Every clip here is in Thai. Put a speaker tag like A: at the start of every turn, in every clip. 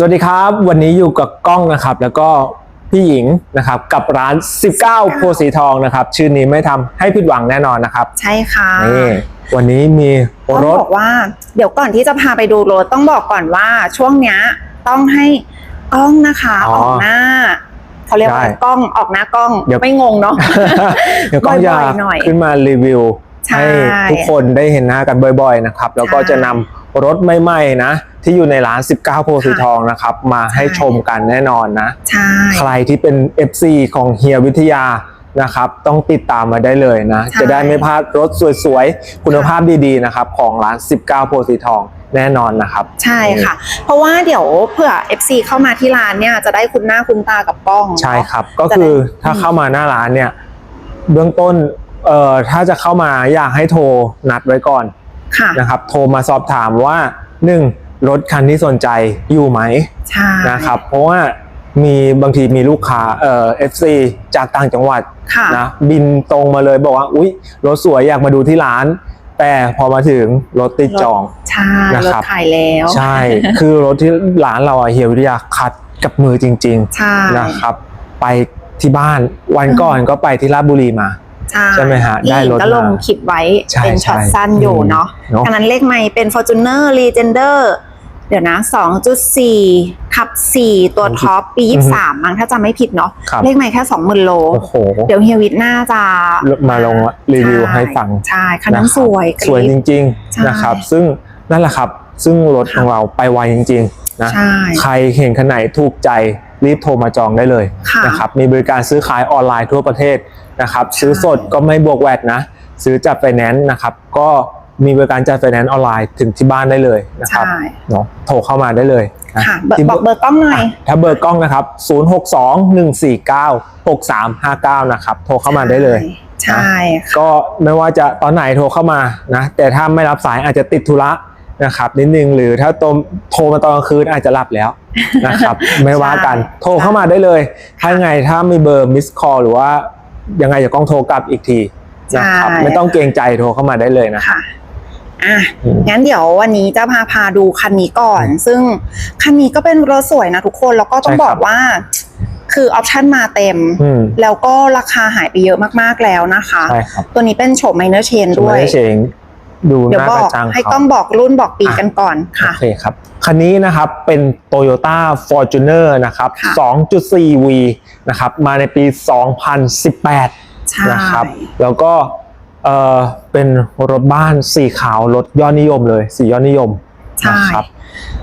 A: สวัสดีครับวันนี้อยู่กับกล้องนะครับ แล้วก็พี่หญิงนะครับกับร้าน 19 โพสีทองนะครับ ชื่อนี้ไม่ทำให้ผิดหวังแน่นอนนะครับ
B: ใช่ค่ะ
A: นี่วันนี้มี
B: ต้อง
A: รถ
B: บอกว่า เดี๋ยวก่อนที่จะพาไปดูรถต้องบอกก่อนว่าช่วงเนี้ยต้องให้กล้องนะคะ
A: อ๋อ
B: ออกหน้าเขาเรียกว่า
A: ได้
B: กล้องออกหน้ากล้อง
A: เดี๋ยว
B: ไม่งงเนาะ
A: เดี๋ยวกล้องจะ
B: บ่อยๆหน่อย
A: ขึ้นมารีวิว
B: ใช่
A: ให้ทุกคนได้เห็นหน้ากันบ่อย ๆนะครับ แล้วก็
B: ใช่
A: จะนำ รถใหม่ๆนะ ที่อยู่ในร้าน 19 โพสีทองนะครับ มาให้
B: ใช่
A: ชมกันแน่นอนนะ
B: ใช่
A: ใครที่เป็น FC ของเฮียวิทยานะครับ ต้องติดตามมาได้เลยนะ
B: ใช่
A: จะได้ไม่พลาดรถสวยๆ คุณภาพดีๆนะครับ ของร้าน 19 โพสีทองแน่นอนนะครับ
B: ใช่ค่ะ เพราะว่าเดี๋ยวเผื่อ FC เข้ามาที่ร้านเนี่ยจะได้คุ้นหน้าคุ้นตากับกล้อง
A: ใช่
B: เนาะ
A: ครับ ก็คือ
B: จะได้
A: ถ้าเข้ามาหน้าร้านเนี่ย เบื้องต้นเอ่อถ้าจะเข้ามาอยากให้โทรนัดไว้ก่อน
B: ค่ะ
A: นะครับโทรมาสอบถามว่าหนึ่งรถคันที่สนใจอยู่ไหม
B: ใช่
A: นะครับเพราะว่ามีบางทีมีลูกค้าเอ่อ FC จากต่างจังหวัด
B: ค่ะ
A: นะบินตรงมาเลยบอกว่าอุ๊ยรถสวยอยากมาดูที่ร้าน แต่พอมาถึงรถติดจอง
B: ใช่
A: นะ
B: รถ
A: ครับ
B: ขายแล้ว
A: ใช่ คือรถที่ร้านเราอะเฮียวิทยาคัดกับมือจริง
B: ใช่
A: ๆนะครับ ไปที่บ้านวันก่อนก็ไปที่ราชบุรีมา
B: ใช่
A: ใช่ไหมฮะ
B: พี่
A: ได้รถ
B: ก็ลง
A: มา
B: คลิปไว้
A: ใช่
B: เป็นช็อต
A: ใช่
B: สั้นอยู่เนาะ
A: เนาะ
B: ขนาดเลขไม่เป็น Fortuner Legender เดี๋ยวนะ 2.4 ขับ 4 ตัวท็อปปี
A: อือฮึ
B: 23 มั้งถ้าจำไม่ผิดเนาะ
A: ครับ
B: เลขไม่แค่ 20,000 โล
A: โอ้โห
B: เดี๋ยวเฮียวิทย์น่าจะ
A: มาลงรีวิวให้ฟัง
B: ใช่คันนั้น
A: นะครับ
B: สวย
A: สวยจ
B: กรี๊ด
A: ริง
B: ใช่
A: ๆนะครับ ซึ่งนั่นแหละครับ ซึ่งรถของเราไปไวจริง ๆ นะ
B: ใช่
A: ใครเห็นคันไหนถูกใจ รีบโทรมาจองได้เลย
B: ค่ะ
A: นะครับมีบริการซื้อขายออนไลน์ทั่วประเทศนะครับซื้อสดก็ไม่บวกแวดนะ ซื้อจัดไฟแนนซ์นะครับก็มีบริการจัดไฟแนนซ์ออนไลน์ถึงที่บ้านได้เลยนะครับ
B: ใช่
A: เนาะโทรเข้ามาได้เลยนะ
B: ค่ะเบอร์
A: ที่
B: บอกเบอร์กล้องหน่อย
A: อะถ้าเบอร์กล้องนะครับ 0621496359 นะครับ โทรเข้ามาได้เลย
B: ใช่ค่ะ
A: ก็ไม่ว่าจะตอนไหนโทรเข้ามานะ แต่ถ้าไม่รับสายอาจจะติดธุระ นะครับนิดนึงหรือถ้าโทรโทรมาตอนกลางคืนอาจจะหลับแล้วนะครับ ไม่ว่ากัน
B: ใช่
A: โทรเข้ามาได้เลย ถ้ายังไงถ้ามีเบอร์มิสคอลหรือว่ายังไงจะกล้องโทรกลับอีกทีนะครับ
B: ใช่
A: ไม่ต้องเกรงใจโทรเข้ามาได้เลยนะ
B: ค่ะอะ
A: อืม
B: งั้นเดี๋ยววันนี้จะพาพาดูคันนี้ก่อน ซึ่งคันนี้ก็เป็นรถสวยนะทุกคนแล้วก็ต้อง
A: ใช่ครับ
B: บอกว่า คือออปชั่นมาเต็ม
A: อืม
B: แล้วก็ราคาหายไปเยอะมากๆแล้วนะคะ
A: ใช่ครับ
B: ตัวนี้เป็นโฉมไมเนอร์เชนด้วย
A: ไม่ได้เชงดู
B: เดี๋ย
A: ห
B: ว
A: น้า
B: บอก
A: กระจัง
B: ให้
A: เขา
B: กล้องบอกรุ่นบอกปี
A: อะ
B: กันก่อนค่ะ
A: โอเคครับ คันนี้นะครับเป็น Toyota Fortuner นะครับ
B: ค่ะ
A: 2.4V นะครับ มาในปี 2018
B: ใช่
A: นะครับ แล้วก็เออเป็นรถบ้านสีขาวรถยอดนิยมเลย สียอดนิยม
B: ใช่
A: นะครับ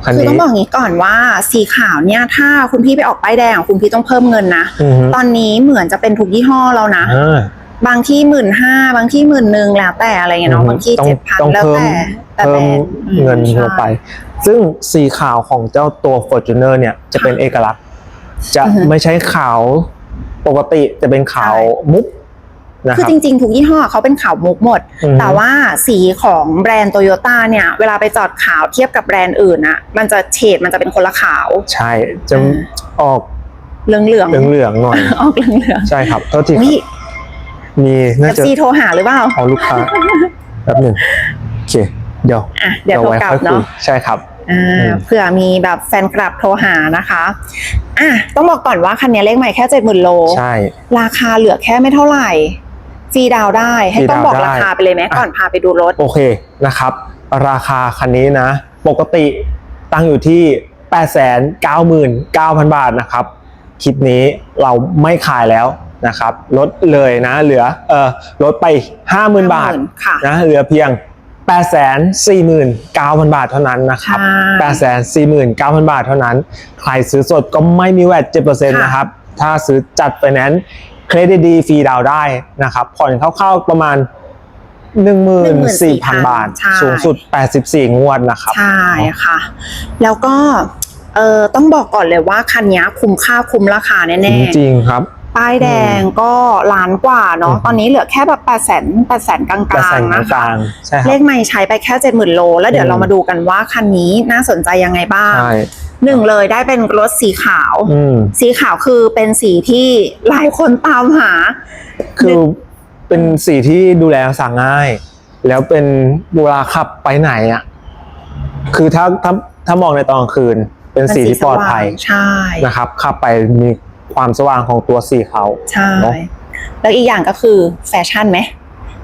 A: คัน
B: คือ
A: นี้
B: ต้องบอกอย่างนี้ก่อนว่าสีขาวเนี่ยถ้าคุณพี่ไปออกป้ายแดงคุณพี่ต้องเพิ่มเงินนะ
A: อือฮึ
B: ตอนนี้เหมือนจะเป็นทุกยี่ห้อแล้วนะ
A: อ่า
B: บางที่หมื่นห้าบางที่หมื่นหนึ่งแล้วแต่อะไรเงี้ยเนาะ
A: อืม
B: บางที่
A: ต้อง
B: เจ็ดพัน
A: ต้อง
B: แล้ว
A: เพิ่ม
B: แต่แต่
A: เพิ่ม
B: แบรนด์
A: เงิน
B: อืม
A: ลงไป
B: ใช่
A: ซึ่งสีขาวของเจ้าตัว Fortuner เนี่ยจะเป็นเอกลักษณ์ จะ
B: อือฮึ
A: ไม่ใช่ขาวปกติจะเป็นขาวมุกนะ
B: คื
A: ค
B: อ
A: รับ
B: จริงๆ ทุกยี่ห้อเขาเป็นขาวมุกหมด
A: อือฮึ
B: แต่ว่าสีของแบรนด์โตโยต้าเนี่ย เวลาไปจอดขาวเทียบกับแบรนด์อื่นอะมันจะเฉดมันจะเป็นคนละขาว
A: ใช่จะ
B: อ่า
A: ออก
B: เหลืองๆ
A: เหลืองๆหน่อย
B: ออกเหลือง
A: ใช่ครับโทษที
B: ๆ
A: ครับ
B: วิ
A: มี
B: เอ
A: น่า
B: ฟ
A: จะ
B: ซีโทรหาหรือเปล่า
A: เอาลูกค้าแป๊บหนึ่งโอเค เดี๋ยว
B: อะเดี๋ยวโทร
A: ไว้
B: กลับ
A: ค่อยคุย
B: เนาะ
A: ใช่ครับ
B: อ่
A: อืา
B: มเผื่อมีแบบแฟนคลับโทรหานะคะอะต้องบอกก่อนว่าคันนี้เลขใหม่แค่เจ็ดหมื่นโล
A: ใช่
B: ราคาเหลือแค่ไม่เท่าไหร่ฟรีดาวน์ได้ให้
A: ฟรี
B: ต้อง
A: ดาวน์
B: บอก
A: ได้
B: ราคาไปเลยไหม
A: อะ
B: ก่อนพาไปดูรถ
A: โอเคนะครับ ราคาคันนี้นะ ปกติตั้งอยู่ที่ 899,000 บาทนะครับ คลิปนี้เราไม่ขายแล้ว นะครับลดเลยนะเหลือเออลดไป 50,000 บาท
B: ค่ะ
A: นะเหลือเพียง 849,000 บาทเท่านั้นนะครับ
B: ใช่
A: 849,000 บาทเท่านั้น ใครซื้อสดก็ไม่มีแวด7%นะครับ ถ้าซื้อจัดไฟแนนซ์เครดิตดีฟรีดาวน์ได้นะครับผ่อนคร่าวๆประมาณ14,000 บาท
B: ใช่
A: สูงสุด 84 งวดนะครับ
B: ใช่ค่ะ แล้วก็เออต้องบอกก่อนเลยว่าคันนี้คุ้มค่าคุ้มราคาแน่
A: จริงๆครับ
B: ๆ ป้ายแดงก็ล้านกว่าเนาะ
A: อืม
B: ตอนนี้เหลือแค่แบบ8 0 0 0 0 8 0 0 0กลาง
A: แต่แสง
B: ๆนะ
A: ก
B: คะ
A: ลางๆใช่ค
B: เล
A: รับ
B: ขไม่ใช้ไปแค่70,000โล แล้วเดี๋ยว
A: อืม
B: เรามาดูกันว่าคันนี้น่าสนใจยังไงบ้าง
A: ใช่
B: หนึ่งเลยได้เป็นรถสีขาว
A: อืม
B: สีขาวคือเป็นสีที่หลายคนตามหา
A: คือเป็นสีที่ดูแลสั่งง่าย แล้วเป็นเวลาขับไปไหนอะ คือถ้าถ้าถ้ามองในตอนกลางคืน เป็นสีที่ปลอดภัย
B: ใช่
A: นะครับขับไปมี ความสว่างของตัวสีเขา
B: ใช่
A: เนอะ
B: แล้วอีกอย่างก็คือแฟชั่นไหม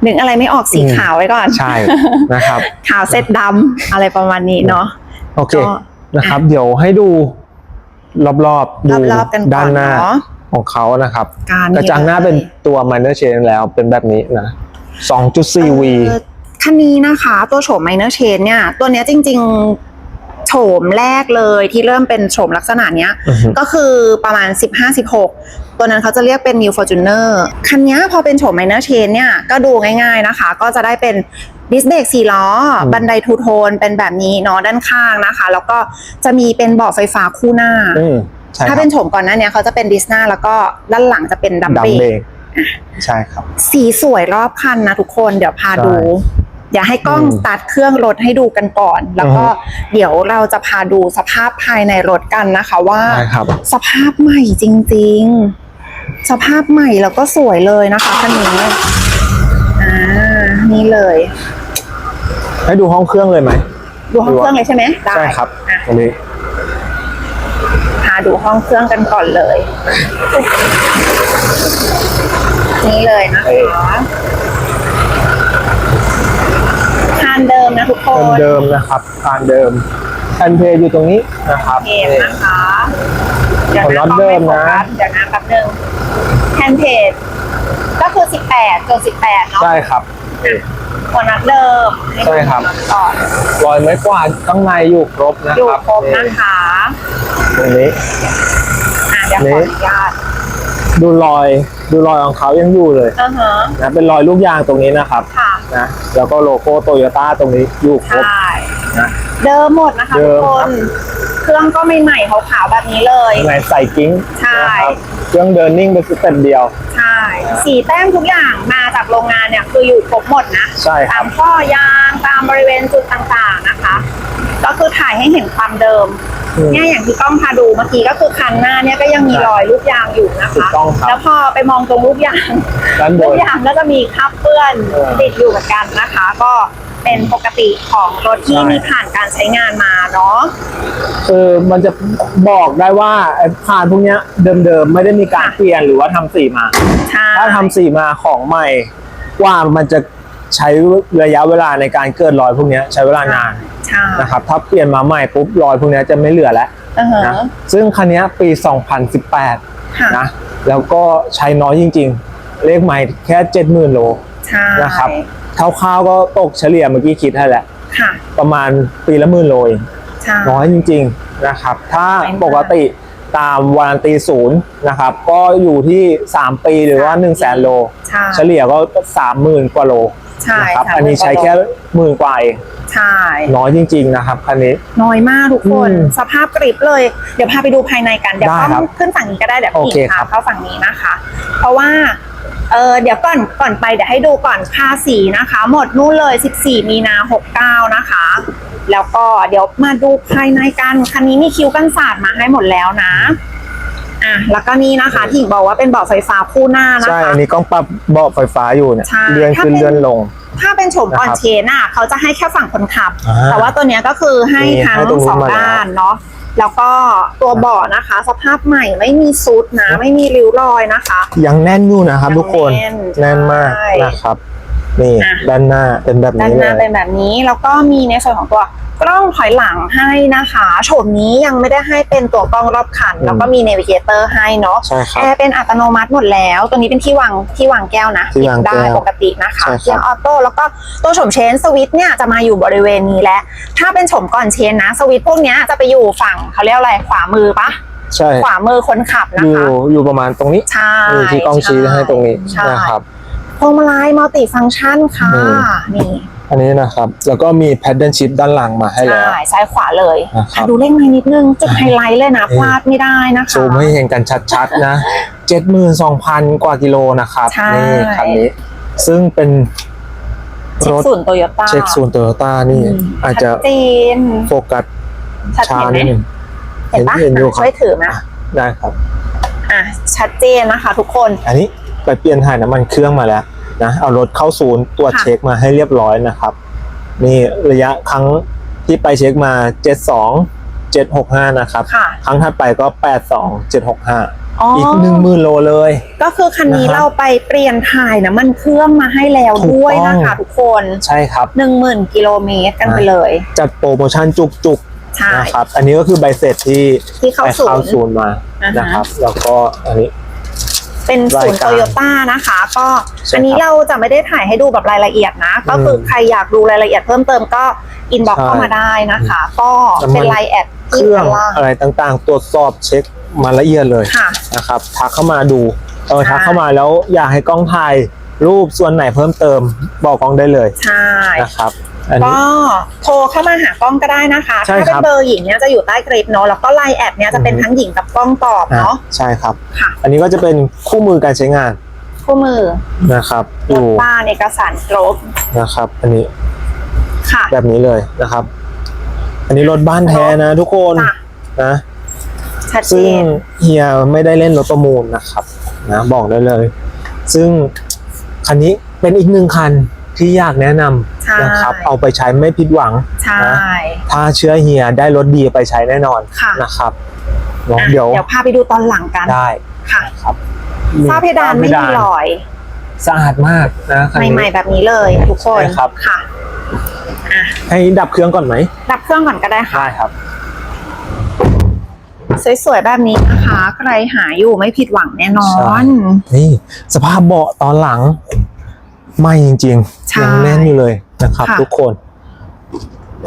B: นึกอะไรไม่ออกสี
A: อืม
B: ขาวไว้ก่อน
A: ใช่นะครับ
B: ขาวเสร็จดำอะไรประมาณนี้เนาะ
A: โอเค
B: ก็
A: นะครับ เดี๋ยวให้ดูรอบๆดู
B: รอบๆกันก่
A: ด้า
B: อน
A: นหน้า
B: เนาะ
A: ของเขานะครับ
B: การ
A: กระจังหน้าเป็นตัว minor change แล้วเป็นแบบนี้นะ 2.4 V
B: เอ่อคันนี้นะคะ ตัวโฉม minor change เนี่ย ตัวเนี้ยจริง ๆ โฉมแรกเลยที่เริ่มเป็นโฉมลักษณะเนี้ย
A: อือฮึ
B: ก็คือประมาณ 15-16 ตัวนั้นเขาจะเรียกเป็น New Fortuner คันนี้พอเป็นโฉม minor change เนี่ยก็ดูง่ายๆนะคะ ก็จะได้เป็นดิสเบรกสี่ล้อ
A: อืม
B: บันไดทูโทนเป็นแบบนี้เนาะด้านข้างนะคะ แล้วก็จะมีเป็นเบาะไฟฟ้าคู่หน้า
A: อืมใช่ค
B: ถ้า
A: รับ
B: เป็นโฉมก่อนหน้าเนี้ยเขาจะเป็นดิสหน้าแล้วก็ด้านหลังจะเป็นดัม
A: ดัม
B: เบร
A: เบร
B: ก
A: กใช่ครับ
B: สีสวยรอบคันนะทุกคนเดี๋ยวพาดู
A: ใช่
B: อยากให้กล้อง
A: อืม
B: สตาร์ทเครื่องรถให้ดูกันก่อน แล้วก็
A: อือฮึ
B: เดี๋ยวเราจะพาดูสภาพภายในรถกันนะคะว่า
A: ใช่ครับ
B: สภาพใหม่จริง ๆ สภาพใหม่แล้วก็สวยเลยนะคะคันนี้อ่านี่เลย
A: ให้ดูห้องเครื่องเลยไหม
B: ดูห้องเครื่องเลยใช่ไหมได้
A: ใช่ครับ
B: อะ
A: ตรงนี้
B: พาดูห้องเครื่องกันก่อนเลย นี่เลยนะคะคานเดิ มนะทุกคน
A: เดิมๆนะครับการเดิมแอนเพย์อยู่ตรงนี้นะครับ
B: เกมนะคะเดี๋ยว
A: ขอ
B: นะ
A: น็อต
B: ต้อง
A: เดิ
B: ไม่
A: ม
B: โฟ
A: นะ
B: กัสเดี๋ยวนะแป๊บนึงแฮนด์เพจก็คือ 18จน18 เนาะ
A: ใช่ครับ
B: หัวนัดเดิม
A: ใช่ครับ
B: ห้ดูก่อน
A: รอยไม้กวาดข้างในอยู่ครบนะ
B: อยู่
A: ครับ
B: ครบนะคะ
A: ตรงนี้
B: อะเดี๋ยว
A: นี่
B: ขออนุญาต
A: ดูรอยดูรอยของเขายังอยู่เลย
B: อือฮะ
A: นะเป็นรอยลูกยางตรงนี้นะครับ
B: ค่ะ
A: นะแล้วก็โลโก้โตโยต้าตรงนี้อยู่ครบ
B: ใช่
A: นะ
B: เดิมหมดนะคะ
A: เดิ
B: ทุก
A: ม
B: ค
A: ครั
B: น
A: บ
B: เครื่องก็ไม่ใหม่ๆขาวๆแบบนี้เลย
A: ข้างในใส่กิ้ง
B: ใช่
A: นะครับเครื่องเดินนิ่งเป็นสเต็ปเดียว
B: ใช่สีแต้มทุกอย่างมาจากโรงงานเนี่ยคืออยู่ครบหมดนะ
A: ใช่ค
B: ตา
A: รับ
B: มข้อยางตามบริเวณจุดต่างๆนะคะ ก็คือถ่ายให้เห็นความเดิม
A: อืม
B: เนี่ยอย่างที่กล้องพาดูเมื่อกี้ก็คือคันหน้าเนี่ยก็ยังมีรอยลูกยางอยู่นะ
A: ถูก
B: คะ
A: ต้องครับ
B: แล้วพอไปมองตรงลูกยาง
A: ด้านบ
B: ลู
A: น
B: กยางก็จะมีคราบเปื้อน
A: เออ
B: ติดอยู่เหมือนกันนะคะ ก็เป็นปกติของรถที่
A: ใช่
B: มีผ่านการใช้งานมาเนาะ
A: คือมันจะบอกได้ว่าไอ้พานพวกเนี้ยเดิมๆไม่ได้มีการ
B: ค่ะ
A: เปลี่ยนหรือว่าทำสีมา
B: ใช่
A: ถ้าทำสีมาของใหม่กว่ามันจะใช้ระยะเวลาในการเกิดรอยพวกเนี้ยใช้เวลานาน
B: ใช่
A: นะครับถ้าเปลี่ยนมาใหม่ปุ๊บรอยพวกเนี้ยจะไม่เหลือแล้ว
B: อือฮะ
A: นะซึ่งคันเนี้ยปี 2018
B: ค่ะ
A: นะแล้วก็ใช้น้อยจริง ๆ เลขใหม่แค่ 70,000 โล
B: ใช่
A: นะครับคร่าวๆก็ตกเฉลี่ยเมื่อกี้คิดให้แหละ
B: ค่ะ
A: ประมาณปีละหมื่นโลเอง
B: ใช่
A: น้อยจริง ๆนะครับ ถ้า
B: น้อยมาก
A: ปกติตามวารันตีศูนย์นะครับ ก็อยู่ที่ 3 ปีหรือว่า1 0 0 0 0แสนโล
B: ใช่
A: เฉลี่ยก็ 30,000 กว่าโล
B: ใช่
A: นะครับ
B: สามหมื่น
A: อันนี้ใช้แค่หมื่นกว่าเอง
B: ใช่
A: น้อยจริง ๆ นะครับคันนี้
B: น้อยมากทุกคน
A: อืม
B: สภาพกริบเลย เดี๋ยวพาไปดูภายในกัน เดี๋ยว
A: ได้
B: เข้า
A: ครับ
B: ขึ้นฝั่งนี้ก็ได้เดี๋ยว
A: โอ
B: พี่
A: เค
B: พา
A: ครับ
B: เข้าฝั่งนี้นะคะ เพราะว่าเออเดี๋ยวก่อนก่อนไปเดี๋ยวให้ดูก่อนภาษีนะคะ หมดนู่นเลย 14 มีนา69 นะคะ แล้วก็เดี๋ยวมาดูภายในกันคันนี้มีคิวกันศาสตร์มาให้หมดแล้วนะอะแล้วก็นี่นะคะที่หญิงบอกว่าเป็นเบาะไฟฟ้าคู่หน้านะ
A: ใช่
B: คะ
A: อันนี้กล้องปรับเบาะไฟฟ้าอยู่เนี่ย
B: ใช่
A: เลื่อน
B: ถ้า
A: ขึ้น
B: เป็น
A: เลื่อนลง
B: ถ้าเป็นโฉมก่อน
A: นะครับ
B: เชนอะเขาจะให้แค่ฝั่งคนขับ
A: อ่า
B: แต่ว่าตัวเนี้ยก็คือให้
A: นี่
B: ทั้ง
A: ให้ตรงนู้น
B: สอง
A: มาแล้ว
B: ด้านเนาะแล้วก็ตัวเบาะนะคะ สภาพใหม่ไม่มีซุดนะ ไม่มีริ้วรอยนะคะ
A: ยังแน่นอยู่นะครับ
B: ยัง
A: ทุกคน
B: แน่น
A: แน่นมาก
B: ใช่
A: นะครับ นี่
B: อะ
A: ด้านหน้าเป็นแบบ
B: ด้าน
A: นี้
B: ห
A: เล
B: น้ายเป็นแบบนี้แล้วก็มีในส่วนของตัวกล้องถอยหลังให้นะคะโฉมนี้ยังไม่ได้ให้เป็นตัวกล้องรอบคัน
A: อืม
B: แล้วก็มีเนวิเกเตอร์ให้เนาะ
A: ใช่ครับ
B: แอร์เป็นอัตโนมัติหมดแล้ว ตัวนี้เป็นที่วางที่วางแก้วนะ
A: ที่วางแก้ว
B: ได้ปกตินะคะ
A: ใช่ครับ
B: เกียร์ออโต้แล้วก็ตัวโฉมเชนสวิตช์เนี่ยจะมาอยู่บริเวณนี้แหละ ถ้าเป็นโฉมก่อนเชนนะสวิตช์พวกเนี้ยจะไปอยู่ฝั่งเขาเรียกอะไรขวามือปะ
A: ใช่
B: ขวามือคนขับนะ
A: อยู่
B: คะ
A: อยู่ประมาณตรงนี้
B: ใช่
A: นี่ที่กล้องชี้ให้ตรงนี้
B: ใช่
A: นะครับ
B: พวงมาลัยมัลติฟังก์ชันค่ะ
A: อืม
B: นี่
A: อันนี้นะครับ แล้วก็มีแพดเดิลชิพด้านหลังมาให้แล้ว
B: ใช่ ซ้ายขวาเลย
A: นะครับ
B: ดูเลขไม้นิดนึง จุดไฮไลท์เลยนะ
A: นี่
B: พลาดไม่ได้นะคะ
A: ซูมให้เห็นกันชัดๆนะ72,000กว่ากิโลนะครับ
B: ใช่
A: นี่คันนี้ ซึ่งเป็น
B: เช็
A: ร
B: ค
A: ถ
B: ศูนย์โตโยต้า
A: เช็คศูนย์โตโยต้านี่ อาจจะ
B: ชัดเจน
A: โฟกัส
B: ชัด
A: ช้า
B: เห็นไหม
A: นิดนึง
B: เห็นปะ
A: เห็นอยู่ครับ
B: ช่วยถือไหม
A: ได้ครับ
B: อะ ชัดเจนนะคะทุกคน
A: อันนี้ ไปเปลี่ยนถ่ายน้ำมันเครื่องมาแล้วนะเอารถเข้าศูนย์ตรวจ
B: ค่ะ
A: เช็คมาให้เรียบร้อยนะครับ นี่ระยะครั้งที่ไปเช็คมา 72 765 นะครับ
B: ค่ะ
A: ครั้งถัดไปก็ 82765
B: อ๋ออ
A: อีก 1 0,000 โลเลย
B: ก็คือคันนี้
A: นะครับ
B: เราไปเปลี่ยนถ่ายน้ำมันเครื่องมาให้แล้ว
A: ถูก
B: ด้วย
A: ต้อง
B: นะคะทุกคน
A: ใช่ครับ
B: หนึ่งหมื่นกิโลเมตรกันไปเลย
A: จัดโปรโมชั่นจุก
B: ใช่
A: ๆนะครับ อันนี้ก็คือใบเสร็จที่
B: ที่เข้า
A: ไป
B: ศู
A: เข้าน
B: ย์
A: ศูนย์มา
B: อ่าฮะ
A: นะครับ แล้วก็อันนี้
B: เป็นศูนย์
A: ราย
B: โต
A: การ
B: โยต้านะคะ ก็
A: ใช่
B: อันนี้
A: ครับ
B: เราจะไม่ได้ถ่ายให้ดูแบบรายละเอียดนะ ก็คือใครอยากดูรายละเอียดเพิ่มเติมก็อินบ็อก
A: ใช่
B: เข้ามาได้นะคะ ก็
A: น้ำมัน
B: เป็นไลน์แอด
A: เค
B: ที่
A: รื่อง
B: ด้านล่าง
A: อะไรต่างๆ ตรวจสอบเช็คมาละเอียดเลย
B: ค่ะ
A: นะครับทักเข้ามาดูเออ
B: ใช่
A: ทักเข้ามาแล้วอยากให้กล้องถ่ายรูปส่วนไหนเพิ่มเติมบอกกล้องได้เลย
B: ใช่
A: นะครับ อันนี้
B: ก็โทรเข้ามาหากล้องก็ได้นะคะ
A: ใช่
B: ถ้าเป็น
A: ครับ
B: เบอร์หญิงเนี่ยจะอยู่ใต้คลิปเนาะแล้วก็ไลน์แอดเนี่ยจะเป็น
A: อือฮึ
B: ทั้งหญิงกับกล้องตอบ
A: อะ
B: เนาะ
A: ใช่ครับ
B: ค่ะ
A: อันนี้ก็จะเป็นคู่มือการใช้งาน
B: คู่มือ
A: นะครับอ
B: รถ
A: ยู่
B: บ้านเอกสารครบ
A: นะครับ อันนี้
B: ค่ะ
A: แบบนี้เลยนะครับ อันนี้รถบ้านแท้นะ ทุกคน
B: จ้ะ
A: นะ
B: ชัดเจ
A: ซึ่ง
B: น
A: เฮียไม่ได้เล่นรถประมูลนะครับนะบอกได้เลย ซึ่งคันนี้เป็นอีกหนึ่งคัน ที่อยากแนะน
B: ใช่ำ
A: นะครับเอาไปใช้ไม่ผิดหวัง
B: ใช่
A: นะถ้าเชื่อเฮียได้รถดีไปใช้แน่นอน
B: ค่ะ
A: นะครับเนาะ
B: อะ
A: เดี๋ยว
B: เดี๋ยวพาไปดูตอนหลังกัน
A: ได้
B: ค่ะ
A: ครับ
B: ฝ้าเพดานไม่มีรอย
A: สะอาดมากนะคันนี้
B: ใหม่ๆแบบนี้เลยทุกคน
A: ใช่ครับ
B: ค่ะอะ
A: ให้ดับเครื่องก่อนไหม
B: ดับเครื่องก่อนก็ได้ค่ะ
A: ได้ครับ
B: สวยๆแบบนี้นะคะ ใครหาอยู่ไม่ผิดหวังแน่นอ
A: ใช่
B: น
A: นี่ สภาพเบาะตอนหลัง ไม่จริง
B: ใช่
A: ๆยังแน่นอยู่เลยนะครับ
B: ค่ะ
A: ทุกคน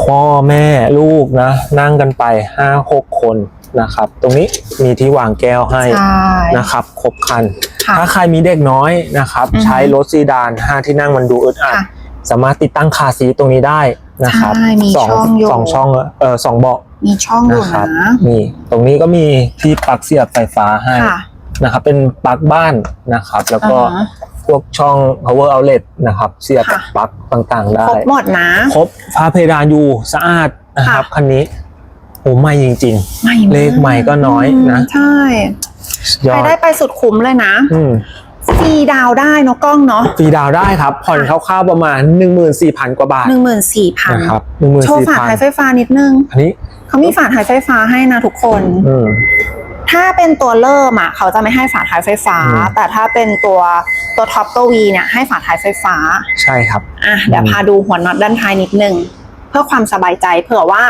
A: พ่อแม่ลูกนะ นั่งกันไปห้าหกคนนะครับ ตรงนี้มีที่วางแก้วให้
B: ใช่
A: นะครับ ครบคัน
B: ค่ะ
A: ถ้าใครมีเด็กน้อยนะครับ
B: อือฮึ
A: ใช้รถซีดานห้าที่นั่งมันดูอึดอัด
B: ค่ะ
A: สามารถติดตั้งคาร์ซีทตรงนี้ได้นะครับ
B: ใช่มี
A: สอง
B: ช่องอยู่
A: สองช่องเออสองเบาะ
B: มีช่องอยู่
A: นะครั
B: นะ
A: นี่ตรงนี้ก็มีที่ปลั๊กเสียบไฟฟ้าให้
B: ค่ะ
A: นะครับ เป็นปลั๊กบ้านนะครับ แล้วก็
B: อ่าฮะ
A: พวกช่อง power outlet นะครับ เสียบ
B: ค่ะ
A: ปลั๊กต่างๆ ได้
B: ครบหมดนะ
A: ครบฟ้าเพดานอยู่สะอาดนะครับ
B: ค่ะ
A: คันนี้โอ้ไม่จริง
B: ใหม่มาก
A: เลขใหม่ก็น้อยนะ
B: ใช่
A: ๆย
B: ใค
A: อ
B: ร
A: ด
B: ได้ไปสุดคุ้มเลยนะ
A: อืม
B: ฟรีดาวน์ได้เนาะกล้องเนาะ
A: ฟรีดาวน์ได้ครับ ผ่อนคร่าวๆประมาณ 14,000 กว่าบาท
B: หนึ่งหมื่นสี่พัน
A: นะครับ
B: โชว์ฝาท้ายไฟ
A: 14,000
B: ฟ้านิดนึง
A: อันนี้
B: เขามีฝาท้ายไฟฟ้าให้นะทุกคน
A: อืม
B: ถ้าเป็นตัวเริ่มอะเขาจะไม่ให้ฝาท้ายไฟฟ้า
A: อืม
B: แต่ถ้าเป็นตัวตัวท็อปตัววีเนี่ยให้ฝาท้ายไฟฟ้า
A: ใช่ครับ
B: อะเดี๋ยว
A: อืม
B: พาดูหัวน็อตด้านท้ายนิดนึง เพื่อความสบายใจเผื่อว่า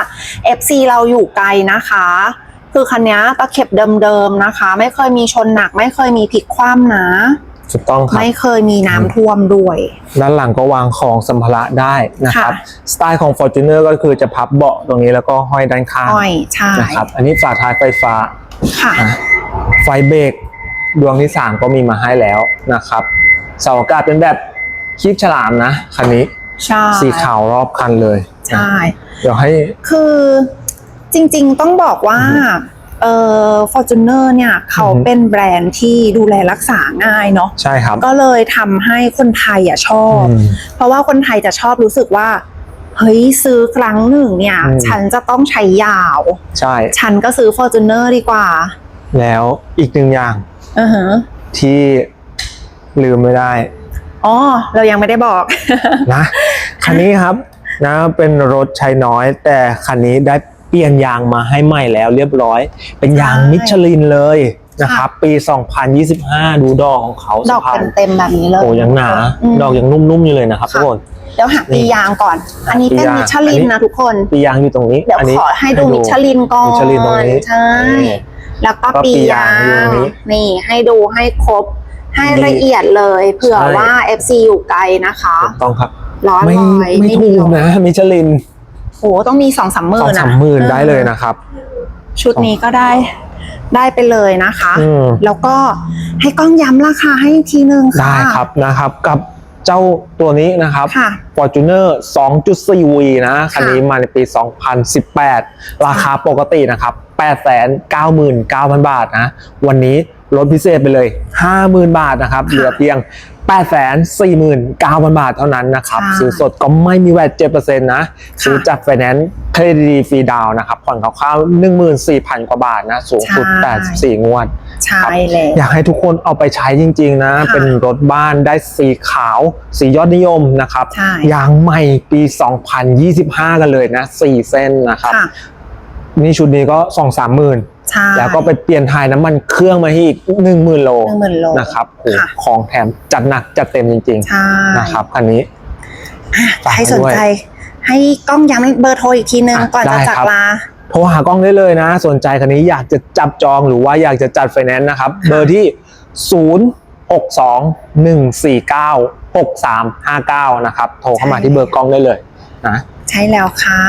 B: FC เราอยู่ไกลนะคะ คือคันนี้ตะเข็บเดิมๆนะคะ ไม่เคยมีชนหนัก ไม่เคยมีพลิกคว่ำนะ
A: ถูกต้องครับ
B: ไม่เคยมีน้ำท่วมด้วย
A: ด้านหลังก็วางของสัมภาระได้นะครับ
B: ค่ะ
A: สไตล์ของ Fortuner ก็คือจะพับเบาะตรงนี้แล้วก็ห้อยด้านข้าง
B: อ้อยใช่
A: นะครับ อันนี้ฝาท้ายไฟฟ้า
B: ค่ะ
A: อะ ไฟเบรกดวงที่ 3 ก็มีมาให้แล้วนะครับเสาอากาศเป็นแบบคีบฉลามนะคันนี้
B: ใช่
A: สีขาวรอบคันเลย
B: ใช่
A: เดี๋ยวให้
B: คือจริง ๆ ต้องบอกว่า
A: อือฮึ
B: เอ่อ Fortuner เนี่ยเขา
A: อือฮึ
B: เป็นแบรนด์ที่ดูแลรักษาง่ายเนาะ
A: ใช่ครับ
B: ก็เลยทำให้คนไทยอะชอบ
A: อืม
B: เพราะว่าคนไทยจะชอบรู้สึกว่า เฮ้ยซื้อครั้งหนึ่งเนี่ย
A: อืม
B: ฉันจะต้องใช้ยาว
A: ใช่
B: ฉันก็ซื้อ Fortuner ดีกว่า
A: แล้วอีกหนึ่งอย่าง
B: อือฮะ
A: ที่ลืมไม่ได้
B: อ๋อ เรายังไม่ได้บอก
A: นะ คันนี้ครับนะเป็นรถใช้น้อย แต่คันนี้ได้เปลี่ยนยางมาให้ใหม่แล้วเรียบร้อย เป็นยาง
B: ใช่
A: มิชลินเลย นะครับ ปี 2025 ดูดอกของเขา
B: ดอก
A: สะพาน
B: เต็มๆแบบนี้เลย
A: โอ้ยังหนา
B: ม
A: ดอกยังนุ่มๆอยู่เลยนะครับ
B: ค่ะ
A: ทุกคน
B: เดี๋ยวหาปียางก่อน อันนี้เป็น
A: ปียาง
B: มิชลิน
A: อันนี้
B: นะทุกคน
A: ปียางอยู่ตรงนี้
B: เดี๋ยว
A: อันนี้
B: ขอให้ดูมิชลินก่อน
A: มิชลินตรงนี้
B: ใช่
A: นี่
B: แล้วก็
A: ก็ปี
B: ปียายา
A: งอยู่ตรง
B: ง
A: นี้
B: นี่ให้ดูให้ครบ ให้
A: นี่
B: ละเอียดเลยเผื่อ
A: ใช่
B: ว่า FC อยู่ไกลนะคะ
A: ถูกต้องครับ
B: ร้อน
A: ไม่
B: ลอย
A: ไม่ถูก
B: รอย
A: นะ มิชลิน
B: โหต้องมีสองสามหมื่
A: สอง
B: น
A: สาม
B: อะ
A: หมื่นได้เลยนะครับ
B: ชุดนี้ก็ได้ ได้ไปเลยนะคะ
A: อืม
B: แล้วก็ให้กล้องย้ำราคาให้อีกทีนึงค่ะ
A: ได้ครับนะครับ กับเจ้าตัวนี้นะครับ
B: ค่ะ
A: Fortuner 2.4V นะคันนี้มาในปี 2018 ราคาปกตินะครับ 899,000 บาทนะ วันนี้ลดพิเศษไปเลย 50,000 บาทนะครับ เหลือเพียง 849,000 บาทเท่านั้นนะครับ
B: ใช่
A: ซื้อสดก็ไม่มีแวด7%นะ ซื้อจากไฟแนนซ์เครดิตดีฟรีดาวน์นะครับ ผ่อนคร่าวๆ14,000กว่าบาทนะ สูงสุด
B: ใช่
A: 84งวด
B: ใช่เลย
A: อยากให้ทุกคนเอาไปใช้จริง ๆ นะ
B: ค่ะ
A: เป็นรถบ้านได้สีขาว สียอดนิยมนะครับ
B: ใช่
A: ยางใหม่ปี 2025 กันเลยนะ4เส้นนะครับ
B: ค่ะ
A: นี่ชุดนี้ก็สองสามหมื่น
B: ใช่
A: แล้วก็ไปเปลี่ยนถ่ายน้ำมันเครื่องมาให้อีกหนึ่งหมื่นโล
B: หนึ่งหมื่นโล
A: นะครับโอ้
B: ค่ะ
A: ของแถมจัดหนักจัดเต็มจริง
B: ใช่
A: ๆนะครับคันนี้
B: อะ
A: ฝาก
B: ใครสน
A: ด้วย
B: ใจ ให้กล้องย้ำเบอร์โทรอีกทีนึง
A: อะ
B: ก่อนจะ
A: ได้
B: จาก
A: ครับ
B: ลา
A: โทรหากล้องได้เลยนะ สนใจคันนี้อยากจะจับจองหรือว่าอยากจะจัดไฟแนนซ์นะครับ เบอร์ที่ 0 6 2 1 4 9 6 3 5 9 นะครับ โทรเข้ามาที่เบอร์กล้องได้เลยนะ
B: ใช่แล้วค่ะ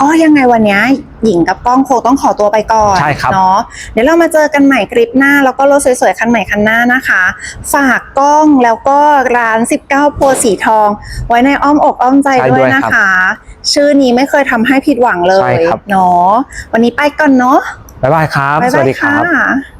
B: ก็ยังไงวันเนี้ยหญิงกับกล้องโคงต้องขอตัวไปก่อน
A: ใช่ครับ
B: เนาะเดี๋ยวเรามาเจอกันใหม่คลิปหน้า แล้วก็รถสวยๆคันใหม่คันหน้านะคะ ฝากกล้องแล้วก็ร้าน 19 โพธิ์สีทอง ไว้ในอ้อมอกอ้อมใจ
A: ใช่
B: ด้
A: ด้
B: ว
A: วยย
B: นะคะ ชื่อนี้ไม่เคยทำให้ผิดหวังเล
A: ใช่
B: ย
A: ครับ
B: เนาะวันนี้ไปก่อนเนาะ
A: บ๊ายบายครับ
B: บ๊าย
A: ส
B: บา
A: วัส
B: ย
A: ดีค
B: ค่
A: รับะ